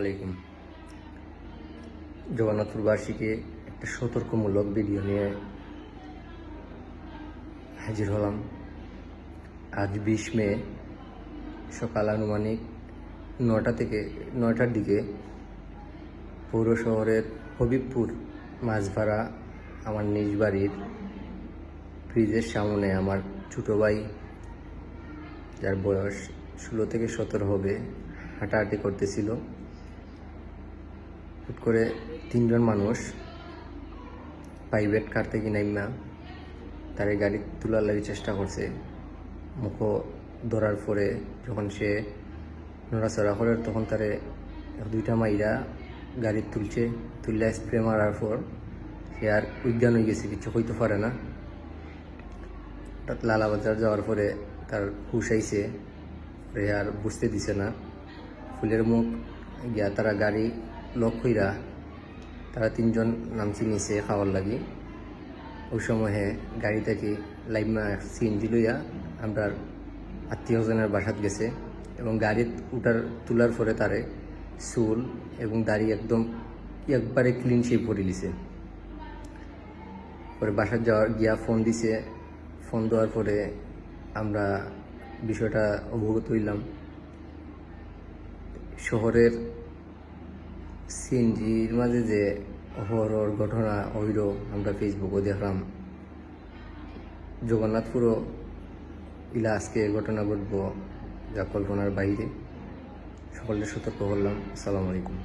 আলাইকুম। জগন্নাথপুর বার্ষিকে একটা সতর্কমূলক ভিডিও নিয়ে হাজির হলাম। আজ বিশ মে, সকাল আনুমানিক নটা থেকে নয়টার দিকে পৌর শহরের হবিবপুর মাঝভাড়া আমার নিজ বাড়ির ফ্রিজের সামনে আমার ছোটো ভাই, যার বয়স ষোলো থেকে সতেরো হবে, হাঁটাহাঁটি করতেছিল। হুট করে তিনজন মানুষ প্রাইভেট কার থেকে নাইমা তারে গাড়ি তোলার লাগে চেষ্টা করছে। মুখ ধরার পরে যখন সে নড়াচড়া করে তখন তারে দুইটা মাইরা গাড়ি তুলছে তুললে স্প্রে মারার পর সে আর উজ্ঞান হয়ে গেছে, কিছু হইতে পারে না। হঠাৎ লালাবাজার যাওয়ার পরে তার হুশ আইছে আর বুঝতে দিছে না। ফুলের মুখ গিয়া তারা গাড়ি কইরা তারা তিনজন নামছি নিচে খাওয়ার লাগি। ওই সময়ে গাড়ি থেকে লাইমা সিএনজি লইয়া আমরা আত্মীয়জনের বাসাত গেছে এবং গাড়ি উঠার তোলার পরে তারে চুল এবং দাড়ি একদম একবারে ক্লিন শেপ করে দিছে। পরে বাসার যাওয়ার গিয়া ফোন দিছে। ফোন দেওয়ার পরে আমরা বিষয়টা অবগত হইলাম। শহরের সিএনজির মাঝে যে হরর ঘটনা হইল, আমরা ফেসবুকে দেখলাম। জগন্নাথপুরও ইলা আজকে ঘটনা ঘটব, যা কল্পনার বাইরে। সকলে সতর্ক করলাম। আসসালামু আলাইকুম।